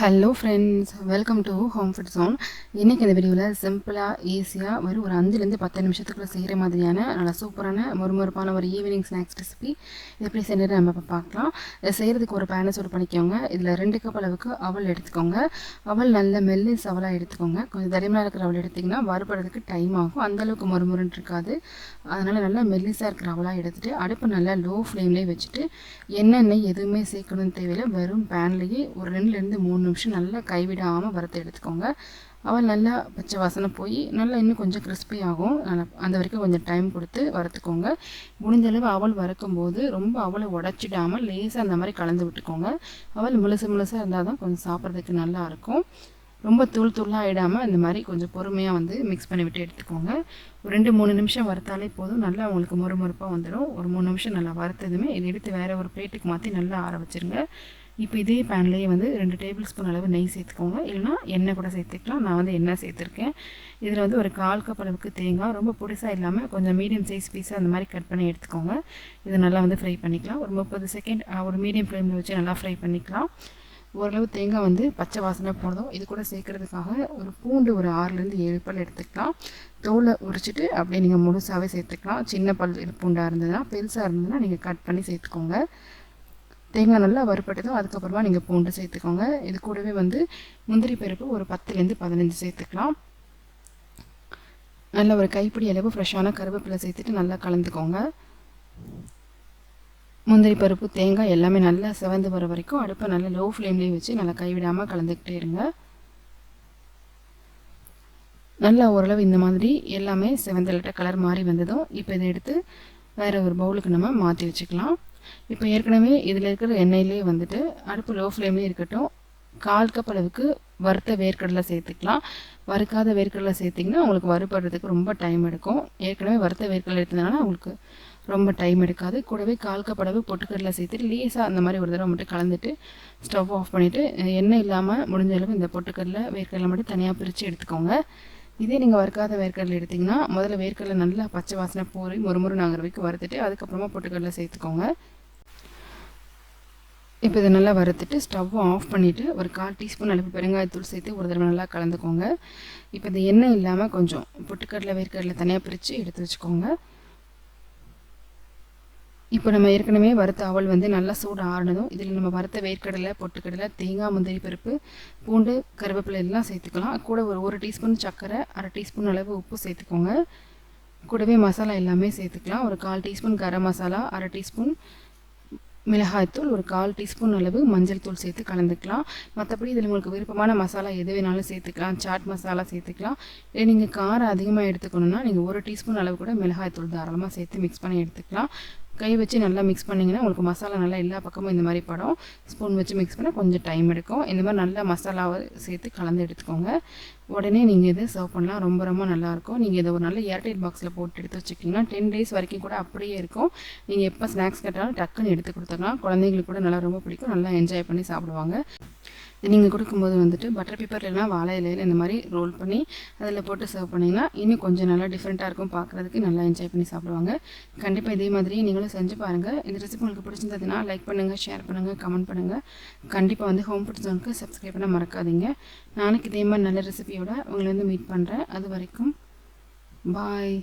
Hello friends welcome to home food zone இன்றைக்கி இந்த வீடியோவில் சிம்பிளாக ஈஸியாக வெறும் ஒரு அஞ்சுலேருந்து பத்து நிமிஷத்துக்குள்ளே செய்கிற மாதிரியான நல்லா சூப்பரான மொறுமொறுப்பான ஒரு ஈவினிங் ஸ்நாக்ஸ் ரெசிபி இது எப்படி செய்யறது நம்ம இப்போ பார்க்கலாம். இதை செய்கிறதுக்கு ஒரு பேனை சூடு பண்ணிக்கோங்க. இதில் ரெண்டு கப் அளவுக்கு அவள் எடுத்துக்கோங்க. அவள் நல்ல மெல்லிஸ் அவளாக எடுத்துக்கோங்க. கொஞ்சம் தடிமனாக இருக்கிற அவள் எடுத்திங்கன்னா வறுபடுறதுக்கு டைம் ஆகும். அந்தளவுக்கு மொறுமொறுன்னு இருக்காது. அதனால் நல்லா மெல்லிஸாக இருக்கிற அவளாக எடுத்துகிட்டு அடுப்பு நல்லா லோ ஃப்ளேம்லேயே வச்சுட்டு எண்ணெய் எதுவுமே சேர்க்கணும்னு தேவையில்லை. வெறும் பேன்லேயே ஒரு ரெண்டுலேருந்து மூணு மூணு நிமிஷம் நல்லா கைவிடாமல் வறுத்து எடுத்துக்கோங்க. அவள் நல்லா பச்சை வாசனை போய் நல்லா இன்னும் கொஞ்சம் கிறிஸ்பி ஆகும். அந்த வரைக்கும் கொஞ்சம் டைம் கொடுத்து வறுத்துக்கோங்க. முடிஞ்சளவு அவள் வறுக்கும்போது ரொம்ப அவளை உடச்சிடாமல் லேசாக அந்த மாதிரி கலந்து விட்டுக்கோங்க. அவள் முழுசு முழுசாக இருந்தால் தான் கொஞ்சம் சாப்பிட்றதுக்கு நல்லா இருக்கும். ரொம்ப தூள் தூளாக ஆகிடாமல் இந்த மாதிரி கொஞ்சம் பொறுமையாக வந்து மிக்ஸ் பண்ணி விட்டு எடுத்துக்கோங்க. ஒரு ரெண்டு மூணு நிமிஷம் வறுத்தாலே போதும். நல்லா உங்களுக்கு மொறுமொறுப்பாக வந்துடும் ஒரு மூணு நிமிஷம் நல்லா வறுத்ததுமே இதை எடுத்து வேறு ஒரு பிளேட்டுக்கு மாற்றி நல்லா ஆற வச்சுருங்க. இப்போ இதே பேன்லேயே வந்து ரெண்டு டேபிள் ஸ்பூன் அளவு நெய் சேர்த்துக்கோங்க. இல்லைனா எண்ணெய் கூட சேர்த்துக்கலாம். நான் வந்து எண்ணெய் சேர்த்துருக்கேன். இதில் வந்து ஒரு கால் கப் அளவுக்கு தேங்காய் ரொம்ப புதுசாக இல்லாமல் கொஞ்சம் மீடியம் சைஸ் பீஸாக அந்த மாதிரி கட் பண்ணி எடுத்துக்கோங்க. இதை நல்லா வந்து ஃப்ரை பண்ணிக்கலாம். ஒரு முப்பது செகண்ட் ஒரு மீடியம் ஃப்ளேமில் வச்சு நல்லா ஃப்ரை பண்ணிக்கலாம். ஓரளவு தேங்காய் வந்து பச்சை வாசனை போனதும் இது கூட சேர்க்குறதுக்காக ஒரு பூண்டு ஒரு ஆறுலேருந்து ஏழு பல் எடுத்துக்கலாம். தோலை உரிச்சிட்டு அப்படியே நீங்கள் முழுசாகவே சேர்த்துக்கலாம். சின்ன பல் பூண்டாக இருந்ததுன்னா பெருசாக இருந்ததுன்னா நீங்கள் கட் பண்ணி சேர்த்துக்கோங்க. தேங்காய் நல்லா வறுப்பட்டதும் அதுக்கப்புறமா நீங்கள் பூண்டு சேர்த்துக்கோங்க. இது கூடவே வந்து முந்திரி பருப்பு ஒரு பத்துலேருந்து பதினஞ்சு சேர்த்துக்கலாம். நல்ல ஒரு கைப்பிடி அளவு ஃப்ரெஷ்ஷான கருவேப்பிலை சேர்த்துட்டு நல்லா கலந்துக்கோங்க. முந்திரி பருப்பு தேங்காய் எல்லாமே நல்லா செவந்து வர வரைக்கும் அடுப்பை நல்லா லோ ஃப்ளேம்லேயே வச்சு நல்லா கைவிடாமல் கலந்துக்கிட்டே இருங்க. நல்லா ஓரளவு இந்த மாதிரி எல்லாமே செவந்தலிட்ட கலர் மாறி வந்ததும் இப்போ இதை எடுத்து வேறு ஒரு பவுலுக்கு நம்ம மாற்றி வச்சுக்கலாம். இப்போ ஏற்கனவே இதில் இருக்கிற எண்ணெயிலே வந்துட்டு அடுப்பு லோ ஃப்ளேம்லேயே இருக்கட்டும் கால் கப் அளவுக்கு வறுத்த வேர்க்கடலை சேர்த்துக்கலாம். வறுக்காத வேர்க்கடலை சேர்த்திங்கன்னா உங்களுக்கு வறுபடுறதுக்கு ரொம்ப டைம் எடுக்கும். ஏற்கனவே வறுத்த வேர்க்கடலை எடுத்ததுனால உங்களுக்கு ரொம்ப டைம் எடுக்காது. கூடவே கால் கப் அளவு பொட்டுக்கடலை சேர்த்துட்டு லேசாக அந்த மாதிரி ஒரு தடவை மட்டும் கலந்துட்டு ஸ்டவ் ஆஃப் பண்ணிவிட்டு எண்ணெய் இல்லாமல் முடிஞ்ச அளவு இந்த பொட்டுக்கடலை வேர்க்கடலை மட்டும் தனியாக பிரித்து எடுத்துக்கோங்க. இதே நீங்கள் வறுக்காத வேர்க்கடலை எடுத்திங்கன்னா முதல்ல வேர்க்கடலை நல்லா பச்சை வாசனை போய் மொறுமுறு நாங்கிற வரைக்கும் வறுத்துட்டு அதுக்கப்புறமா பொட்டுக்கடலை சேர்த்துக்கோங்க. இப்போ இதை நல்லா வறுத்துட்டு ஸ்டவ்வை ஆஃப் பண்ணிவிட்டு ஒரு கால் டீஸ்பூன் அளவு பெருங்காயத்தூள் சேர்த்து ஒரு தடவை நல்லா கலந்துக்கோங்க. இப்போ இந்த எண்ணெய் இல்லாமல் கொஞ்சம் பொட்டுக்கடலை வேர்க்கடலை தனியாக பிரித்து எடுத்து வச்சுக்கோங்க. இப்போ நம்ம ஏற்கனவே வறுத்த அவல் வந்து நல்லா சூடு ஆறினதும் இதில் நம்ம வறுத்த வேர்க்கடலை பொட்டுக்கடலை தேங்காய் முந்திரி பருப்பு பூண்டு கருவேப்பிலை எல்லாம் சேர்த்துக்கலாம். கூட ஒரு ஒரு டீஸ்பூன் சர்க்கரை அரை டீஸ்பூன் அளவு உப்பு சேர்த்துக்கோங்க. கூடவே மசாலா எல்லாமே சேர்த்துக்கலாம். ஒரு கால் டீஸ்பூன் கரம் மசாலா அரை டீஸ்பூன் மிளகாய்த்தூள் ஒரு கால் டீஸ்பூன் அளவு மஞ்சள் தூள் சேர்த்து கலந்துக்கலாம். மற்றபடி இதில் உங்களுக்கு விருப்பமான மசாலா எது வேணாலும் சேர்த்துக்கலாம். சாட் மசாலா சேர்த்துக்கலாம். இல்லை நீங்கள் காரம் அதிகமாக எடுத்துக்கணுன்னா நீங்கள் ஒரு டீஸ்பூன் அளவு கூட மிளகாய்த்தூள் தாராளமாக சேர்த்து மிக்ஸ் பண்ணி எடுத்துக்கலாம். கை வச்சு நல்லா மிக்ஸ் பண்ணிங்கன்னா உங்களுக்கு மசாலா நல்லா எல்லா பக்கமும் இந்த மாதிரி படம். ஸ்பூன் வச்சு மிக்ஸ் பண்ணால் கொஞ்சம் டைம் எடுக்கும். இந்த மாதிரி நல்லா மசாலாவை சேர்த்து கலந்து எடுத்துக்கோங்க. உடனே நீங்கள் இதை சர்வ் பண்ணலாம். ரொம்ப ரொம்ப நல்லாயிருக்கும். நீங்கள் இதை ஒரு நல்ல ஏர்டைட் பாக்ஸில் போட்டு எடுத்து வச்சுக்கிங்கன்னா டென் டேஸ் வரைக்கும் கூட அப்படியே இருக்கும். நீங்கள் எப்போ ஸ்நாக்ஸ் கேட்டாலும் டக்குன்னு எடுத்து கொடுத்துக்கலாம் குழந்தைங்களுக்கு கூட நல்லா ரொம்ப பிடிக்கும். நல்லா என்ஜாய் பண்ணி சாப்பிடுவாங்க. நீங்கள் கொடுக்கும்போது வந்துட்டு பட்டர் பேப்பர் இல்லைனா வாழை இலையில் இந்த மாதிரி ரோல் பண்ணி அதில் போட்டு சர்வ் பண்ணிங்கன்னா இன்னும் கொஞ்சம் நல்லா டிஃப்ரெண்ட்டாக இருக்கும். பார்க்குறதுக்கு நல்லா என்ஜாய் பண்ணி சாப்பிடுவாங்க. கண்டிப்பாக இதே மாதிரி நீங்களும் செஞ்சு பாருங்கள் இந்த ரெசிபி உங்களுக்கு பிடிச்சிருந்ததுன்னா லைக் பண்ணுங்கள் ஷேர் பண்ணுங்கள் கமெண்ட் பண்ணுங்கள் கண்டிப்பாக வந்து ஹோம் ஃபுட் ஜோனுக்கு சப்ஸ்கிரைப் பண்ண மறக்காதீங்க. நாளைக்கு இதே மாதிரி நல்ல ரெசிபியோட உங்களை வந்து மீட் பண்ணுறேன் அது வரைக்கும் பாய்